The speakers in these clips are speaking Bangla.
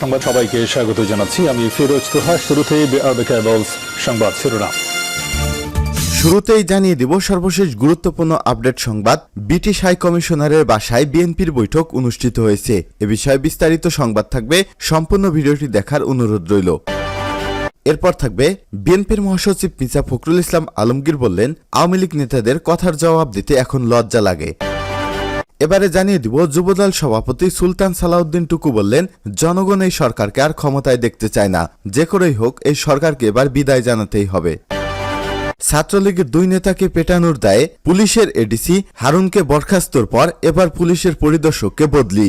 সংবাদ সবাইকে স্বাগত জানাচ্ছি। আমি ফিরোজ তোহা। শুরুতেই সংবাদ শিরোনাম। শুরুতেই জানিয়ে দিব সর্বশেষ গুরুত্বপূর্ণ আপডেট সংবাদ। ব্রিটিশ হাই কমিশনারের বাসায় বিএনপির বৈঠক অনুষ্ঠিত হয়েছে। এ বিষয়ে বিস্তারিত সংবাদ থাকবে। সম্পূর্ণ ভিডিওটি দেখার অনুরোধ রইল। এরপর থাকবে, বিএনপির মহাসচিব মির্জা ফখরুল ইসলাম আলমগীর বললেন, আওয়ামী লীগ নেতাদের কথার জবাব দিতে এখন লজ্জা লাগে। এবারে জানিয়ে দিব, যুবদল সভাপতি সুলতান সালাউদ্দিন টুকু বললেন, জনগণ এই সরকারকে আর ক্ষমতায় দেখতে চায় না। যে করেই হোক, এই সরকারকে এবার বিদায় জানাতেই হবে। ছাত্রলীগের দুই নেতাকে পেটানোর দায়ে পুলিশের এডিসি হারুনকে বরখাস্তর পর এবার পুলিশের পরিদর্শককে বদলি।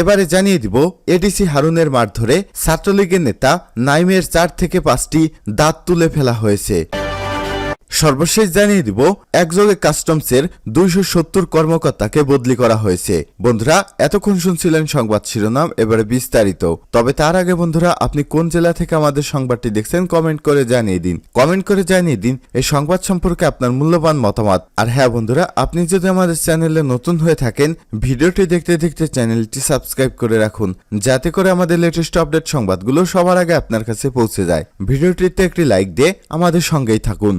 এবারে জানিয়ে দিব, এডিসি হারুনের মারধরে ছাত্রলীগের নেতা নাইমের চার থেকে পাঁচটি দাঁত তুলে ফেলা হয়েছে। সর্বশেষ জানিয়ে দিব, একযোগে কাস্টমসের দুইশো সত্তর কর্মকর্তাকে বদলি করা হয়েছে। বন্ধুরা, এতক্ষণ শুনছিলেন সংবাদ শিরোনাম, এবারে বিস্তারিত। তবে তার আগে বন্ধুরা, আপনি কোন জেলা থেকে আমাদের সংবাদটি দেখছেন কমেন্ট করে জানিয়ে দিন। কমেন্ট করে জানিয়ে দিন, এই সংবাদ সম্পর্কে আপনার মূল্যবান মতামত। আর হ্যাঁ বন্ধুরা, আপনি যদি আমাদের চ্যানেলে নতুন হয়ে থাকেন, ভিডিওটি দেখতে দেখতে চ্যানেলটি সাবস্ক্রাইব করে রাখুন, যাতে করে আমাদের লেটেস্ট আপডেট সংবাদগুলো সবার আগে আপনার কাছে পৌঁছে যায়। ভিডিওটিতে একটি লাইক দিয়ে আমাদের সঙ্গেই থাকুন।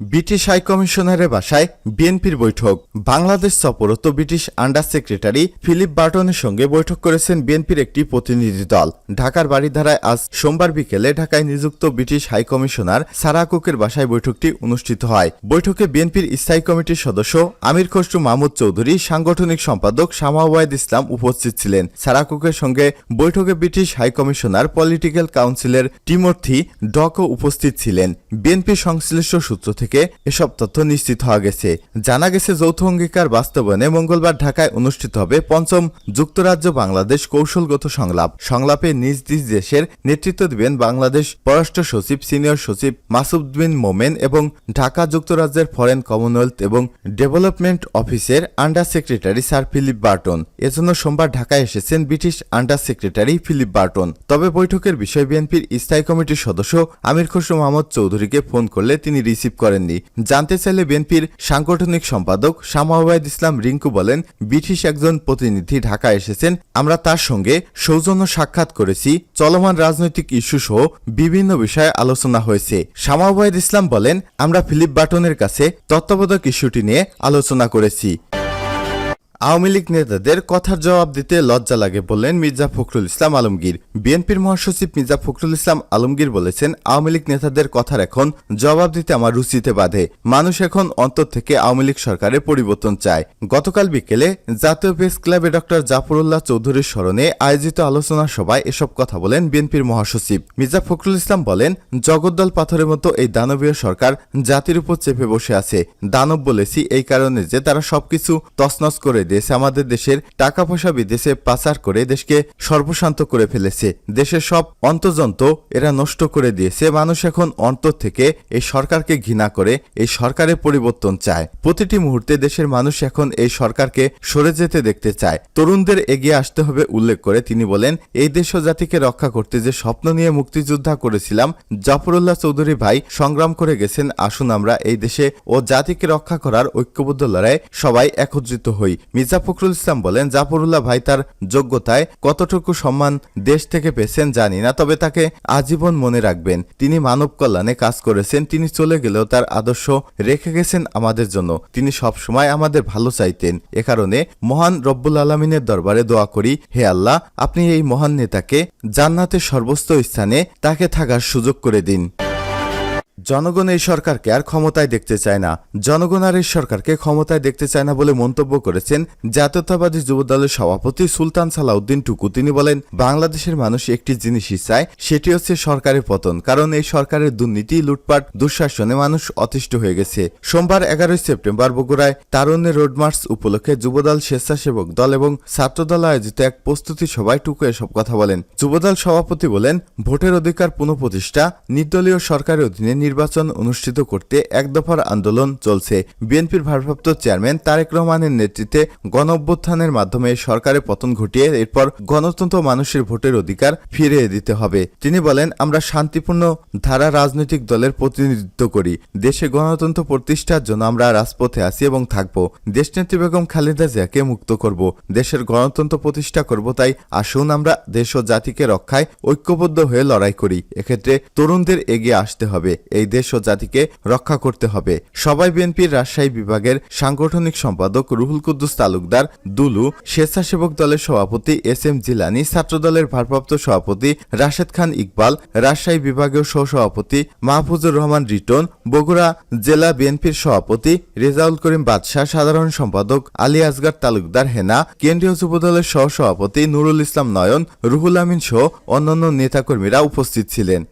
ব্রিটিশ হাই কমিশনারের বাসায় বিএনপির বৈঠক। বাংলাদেশ সফররত ব্রিটিশ আন্ডার সেক্রেটারি ফিলিপ বার্টনের সঙ্গে বৈঠক করেছেন বিএনপির একটি প্রতিনিধি দল। ঢাকার বাড়িধারায় আজ সোমবার বিকেলে ঢাকায় নিযুক্ত ব্রিটিশ হাই কমিশনার সারা কুকের বাসায় বৈঠকটি অনুষ্ঠিত হয়। বৈঠকে বিএনপির স্থায়ী কমিটির সদস্য আমির খসরু মাহমুদ চৌধুরী, সাংগঠনিক সম্পাদক শামাওয়াদ ইসলাম উপস্থিত ছিলেন। সারা কুকের সঙ্গে বৈঠকে ব্রিটিশ হাই কমিশনার, পলিটিক্যাল কাউন্সিলের টিমোথি ডকও উপস্থিত ছিলেন। বিএনপি সংশ্লিষ্ট সূত্র থেকে এসব তথ্য নিশ্চিত হওয়া গেছে। জানা গেছে, যৌথ অঙ্গীকার বাস্তবায়নে মঙ্গলবার ঢাকায় অনুষ্ঠিত হবে পঞ্চম যুক্তরাজ্য বাংলাদেশ কৌশলগত সংলাপ। সংলাপে নিজ নিজ দেশের নেতৃত্ব দিবেন বাংলাদেশ পররাষ্ট্র সচিব, সিনিয়র সচিব মাসুদ বিন মোমেন এবং ঢাকা যুক্তরাজ্যের ফরেন কমনওয়েলথ এবং ডেভেলপমেন্ট অফিসের under secretary sir Philip Burton. এজন্য সোমবার ঢাকায় এসেছেন British under secretary Philip Burton. তবে বৈঠকের বিষয়ে বিএনপির স্থায়ী কমিটির সদস্য আমির খসরু মাহমুদ চৌধুরীকে ফোন করলে তিনি রিসিভ করেননি। জানতে চাইলে বিএনপির সাংগঠনিক সম্পাদক শামাওয়াদ ইসলাম রিঙ্কু বলেন, ব্রিটিশ একজন প্রতিনিধি ঢাকা এসেছেন, আমরা তার সঙ্গে সৌজন্য সাক্ষাৎ করেছি, চলমান রাজনৈতিক ইস্যু সহ বিভিন্ন বিষয়ে আলোচনা হয়েছে। শামাওয়াদ ইসলাম বলেন, আমরা ফিলিপ বাটনের কাছে তত্ত্বাবধায়ক ইস্যুটি নিয়ে আলোচনা করেছি। আওয়ামী লীগ নেতাদের কথার জবাব দিতে লজ্জা লাগে বললেন মির্জা ফখরুল ইসলাম আলমগীর। বিএনপির মহাসচিব মির্জা ফখরুল ইসলাম আলমগীর বলেছেন, আওয়ামী লীগ নেতাদের কথার এখন জবাব দিতে আমার রুচিতে বাধে। মানুষ এখন অন্তর থেকে আওয়ামী লীগ সরকারের পরিবর্তন চায়। গতকাল বিকেলে জাতীয় প্রেস ক্লাবে ডক্টর জাফরুল্লাহ চৌধুরীর স্মরণে আয়োজিত আলোচনা সভায় এসব কথা বলেন বিএনপির মহাসচিব। মির্জা ফখরুল ইসলাম বলেন, জগদ্দল পাথরের মতো এই দানবীয় সরকার জাতির উপর চেপে বসে আছে। দানব বলেছি এই কারণে যে তারা সবকিছু তছনছ করে দিয়েছে আমাদের দেশের টাকা পয়সা বিদেশে পাচার করে দেশকে সর্বশান্ত করে ফেলেছে। দেশের সব অন্তর্যন্ত এরা নষ্ট করে দিয়েছে। মানুষ এখন অন্তর থেকে এই সরকারকে ঘৃণা করে, এই সরকারের পরিবর্তন চায়। প্রতিটি মুহূর্তে দেশের মানুষ এখন এই সরকারকে সরে যেতে দেখতে চায়। তরুণদের এগিয়ে আসতে হবে উল্লেখ করে তিনি বলেন, এই দেশ ও জাতিকে রক্ষা করতে যে স্বপ্ন নিয়ে মুক্তিযোদ্ধা করেছিলাম, জাফরুল্লাহ চৌধুরী ভাই সংগ্রাম করে গেছেন। আসুন আমরা এই দেশে ও জাতিকে রক্ষা করার ঐক্যবদ্ধ লড়াই সবাই একত্রিত হই। মির্জা ফখরুল ইসলাম বলেন, জাফরুল্লাহ ভাই তার যোগ্যতায় কতটুকু সম্মান দেশ থেকে পেয়েছেন জানি না, তবে তাকে আজীবন মনে রাখবেন। তিনি মানব কল্যাণে কাজ করেছেন, তিনি চলে গেলেও তার আদর্শ রেখে গেছেন আমাদের জন্য। তিনি সব সময় আমাদের ভালো চাইতেন। এ কারণে মহান রব্বুল আলমিনের দরবারে দোয়া করি, হে আল্লাহ, আপনি এই মহান নেতাকে জান্নাতের সর্বোচ্চ স্থানে তাকে থাকার সুযোগ করে দিন। জনগণ এই সরকারকে আর ক্ষমতায় দেখতে চায় না। জনগণ আর এই সরকারকে ক্ষমতায় দেখতে চায় না বলে মন্তব্য করেছেন জাতীয়তাবাদী যুবদলের সভাপতি সুলতান সালাউদ্দিন টুকু। তিনি বলেন, বাংলাদেশের মানুষ একটি জিনিসই চায়, সেটি হচ্ছে সরকারের পতন। কারণ এই সরকারের দুর্নীতি, লুটপাট, দুঃশাসনে মানুষ অতিষ্ঠ হয়ে গেছে। সোমবার এগারোই সেপ্টেম্বর বগুড়ায় তারুণ্যের রোড মার্চ উপলক্ষে যুবদল স্বেচ্ছাসেবক দল এবং ছাত্রদল আয়োজিত এক প্রস্তুতি সভায় টুকু এসব কথা বলেন। যুবদল সভাপতি বলেন, ভোটের অধিকার পুনঃপ্রতিষ্ঠা, নির্দলীয় সরকারের অধীনে নির্বাচন নির্বাচন অনুষ্ঠিত করতে এক দফার আন্দোলন চলছে। বিএনপির ভারপ্রাপ্ত চেয়ারম্যান তারেক রহমানের নেতৃত্বে গণ অভ্যুত্থানের মাধ্যমে সরকারের পতন ঘটিয়ে এরপর গণতন্ত্র মানুষের ভোটের অধিকার ফিরিয়ে দিতে হবে। তিনি বলেন, আমরা শান্তিপূর্ণ ধারা রাজনৈতিক দলের প্রতিনিধিত্ব করি। দেশে গণতন্ত্র প্রতিষ্ঠার জন্য আমরা রাজপথে আছি এবং থাকব। দেশনেত্রী বেগম খালেদা জিয়াকে মুক্ত করব। দেশের গণতন্ত্র প্রতিষ্ঠা করব, তাই আসুন আমরা দেশ ও জাতিকে রক্ষায় ঐক্যবদ্ধ হয়ে লড়াই করি। এক্ষেত্রে তরুণদের এগিয়ে আসতে হবে। এই দেশ ও জাতিকে রক্ষা করতে হবে। সবাই বিএনপির রাজশাহী বিভাগের সাংগঠনিক সম্পাদক রুহুল কুদ্দুস তালুকদার, দুলু স্বেচ্ছাসেবক দলের সভাপতি এস এম জিলানি ছাত্রদলের ভারপ্রাপ্ত সভাপতি রাশেদ খান ইকবাল, রাজশাহী বিভাগীয় সহসভাপতি মাহফুজুর রহমান রিটন, বগুড়া জেলা বিএনপির সভাপতি রেজাউল করিম বাদশাহ, সাধারণ সম্পাদক আলী আসগার তালুকদার হেনা, কেন্দ্রীয় যুবদলের সহসভাপতি নুরুল ইসলাম নয়ন, রুহুল আমিন সহ অন্যান্য নেতাকর্মীরা উপস্থিত ছিলেন।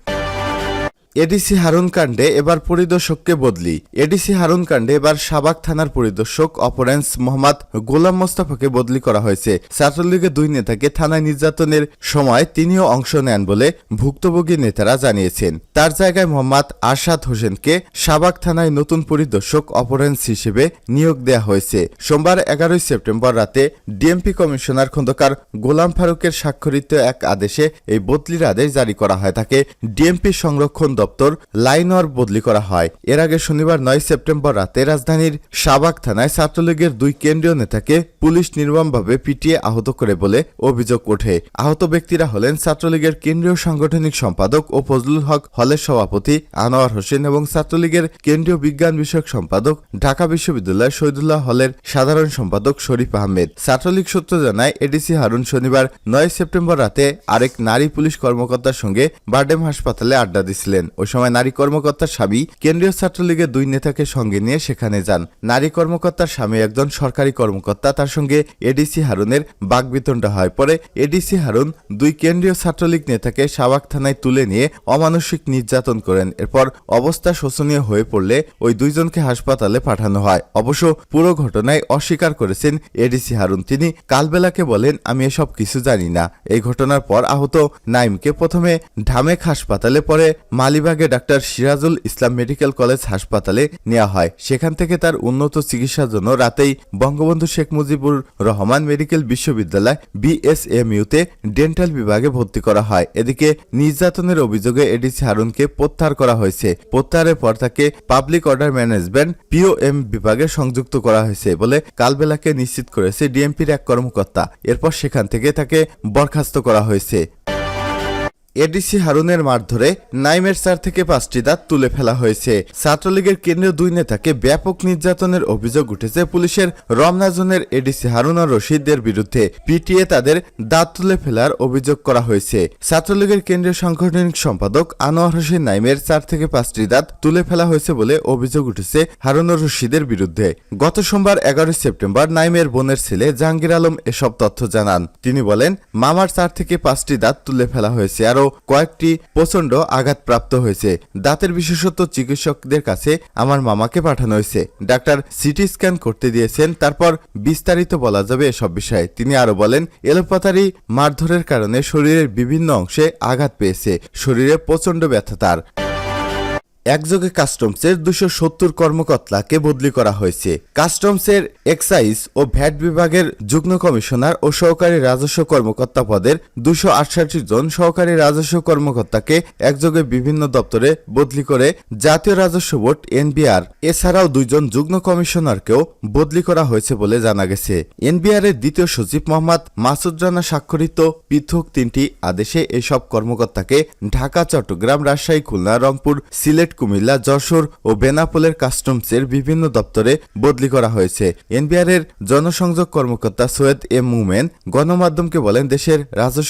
এডিসি হারুন কাণ্ডে এবার পরিদর্শককে বদলি। এডিসি হারুন কাণ্ডে এবার সাবাক থানার পরিদর্শক অপরেন্স মোহাম্মদ গোলাম মোস্তাফাকে বদলি করা হয়েছে। ছাত্রলীগের দুই নেতাকে থানায় নির্যাতনের সময় তিনিও অংশ নেন বলে ভুক্তভোগী নেতারা জানিয়েছেন। তার জায়গায় মোহাম্মদ আরশাদ হোসেনকে সাবাক থানায় নতুন পরিদর্শক অপরেন্স হিসেবে নিয়োগ দেয়া হয়েছে। সোমবার এগারোই সেপ্টেম্বর রাতে ডিএমপি কমিশনার খন্দকার গোলাম ফারুকের স্বাক্ষরিত এক আদেশে এই বদলির আদেশ জারি করা হয়। তাকে ডিএমপি সংরক্ষণ লাইনর বদলি করা হয়। এর আগে শনিবার নয় সেপ্টেম্বর রাতে রাজধানীর শাবাক থানায় ছাত্রলীগের দুই কেন্দ্রীয় নেতাকে পুলিশ নির্মমভাবে পিটিয়ে আহত করে বলে অভিযোগ ওঠে। আহত ব্যক্তিরা হলেন ছাত্রলীগের কেন্দ্রীয় সাংগঠনিক সম্পাদক ও ফজলুল হক হলের সভাপতি আনোয়ার হোসেন এবং ছাত্রলীগের কেন্দ্রীয় বিজ্ঞান বিষয়ক সম্পাদক ঢাকা বিশ্ববিদ্যালয় শহীদুল্লাহ হলের সাধারণ সম্পাদক শরীফ আহমেদ। ছাত্রলীগ সূত্র জানায়, এডিসি হারুন শনিবার নয় সেপ্টেম্বর রাতে আরেক নারী পুলিশ কর্মকর্তার সঙ্গে বার্ডেম হাসপাতালে আড্ডা দিছিলেন। ওই সময় নারী কর্মকর্তার স্বামী কেন্দ্রীয় ছাত্রলীগের দুই নেতাকে সঙ্গে নিয়ে সেখানে যান। নারী কর্মকর্তার স্বামী একজন সরকারি কর্মকর্তা, তার সঙ্গে এডিসি হারুনের বাগবিতণ্ডা হয়। পরে এডিসি হারুন দুই কেন্দ্রীয় ছাত্রলীগ নেতাকে সাবাক থানায় তুলে নিয়ে অমানসিক নির্যাতন করেন। এরপর অবস্থা শোচনীয় হয়ে পড়লে ওই দুইজনকে হাসপাতালে পাঠানো হয়। অবশ্য পুরো ঘটনায় অস্বীকার করেছেন এডিসি হারুন। তিনি কালবেলাকে বলেন, আমি এসব কিছু জানি না। এই ঘটনার পর আহত নাইমকে প্রথমে ঢামেক হাসপাতালে, পরে মালিবাগে doctor Sirajul Islam medical college হাসপাতালে নেওয়া হয়। সেখান থেকে তার উন্নত চিকিৎসার জন্য রাতেই বঙ্গবন্ধু শেখ মুজিবুর রহমান মেডিকেল বিশ্ববিদ্যালয় বিএসএমইউতে ডেন্টাল বিভাগে ভর্তি করা হয়। এদিকে নির্যাতনের অভিযোগে এডিসি হারুনকে প্রত্যাহার করা হয়েছে। প্রত্যাহারের পর তাকে পাবলিক অর্ডার ম্যানেজমেন্ট পিওএম বিভাগে সংযুক্ত করা হয়েছে বলে কালবেলাকে নিশ্চিত করেছে ডিএমপির এক কর্মকর্তা। এরপর সেখান থেকে তাকে বরখাস্ত করা হয়েছে। এডিসি হারুনের মারধরে নাইমের চার থেকে পাঁচটি দাঁত তুলে ফেলা হয়েছে। ছাত্রলীগের কেন্দ্রীয় দুই নেতাকে ব্যাপক নির্যাতনের অভিযোগ উঠেছে পুলিশের রমনা জোনের এডিসি হারুন রশিদদের বিরুদ্ধে। পিটিএ তাদের দাঁত তুলে ফেলার অভিযোগ করা হয়েছে। ছাত্রলীগের কেন্দ্রীয় সাংগঠনিক সম্পাদক আনোয়ার হোসেন নাইমের চার থেকে পাঁচটি দাঁত তুলে ফেলা হয়েছে বলে অভিযোগ উঠেছে হারুন রশিদের বিরুদ্ধে। গত সোমবার এগারোই সেপ্টেম্বর নাইমের বোনের ছেলে জাহাঙ্গীর আলম এসব তথ্য জানান। তিনি বলেন, মামার চার থেকে পাঁচটি দাঁত তুলে ফেলা হয়েছে আরও কয়েকটি প্রচণ্ড আঘাতপ্রাপ্ত হয়েছে। দাঁতের বিশেষত চিকিৎসকদের কাছে আমার মামাকে পাঠানো হয়েছে। ডাক্তার সিটি স্ক্যান করতে দিয়েছেন, তারপর বিস্তারিত বলা যাবে এসব বিষয়ে। তিনি আরও বলেন এলোপাতারি মারধরের কারণে শরীরের বিভিন্ন অংশে আঘাত পেয়েছে। শরীরে প্রচণ্ড ব্যথা তার। একযোগে কাস্টমসের দুশো সত্তর কর্মকর্তাকে বদলি করা হয়েছে। কাস্টমসের এক্সাইজ ও ভ্যাট বিভাগের যুগ্ম কমিশনার ও সহকারী রাজস্ব কর্মকর্তা পদের দুশো আটষট্টি জন সহকারী রাজস্ব কর্মকর্তাকে একযোগে বিভিন্ন দপ্তরে বদলি করে জাতীয় রাজস্ব বোর্ড এনবিআর। এছাড়াও দুইজন যুগ্ম কমিশনারকেও বদলি করা হয়েছে বলে জানা গেছে। এনবিআর এর দ্বিতীয় সচিব মোহাম্মদ মাসুদ রানা স্বাক্ষরিত পৃথক তিনটি আদেশে এসব কর্মকর্তাকে ঢাকা, চট্টগ্রাম, রাজশাহী, খুলনা, রংপুর, সিলেট কুমিল্লা, যশোর ও বেনাপোলের কাস্টমসের বিভিন্ন দপ্তরে বদলি করা হয়েছে। এনবিআর এর জনসংযোগ কর্মকর্তা সৈয়দ এ মুমেন গণমাধ্যমকে বলেন, দেশের রাজস্ব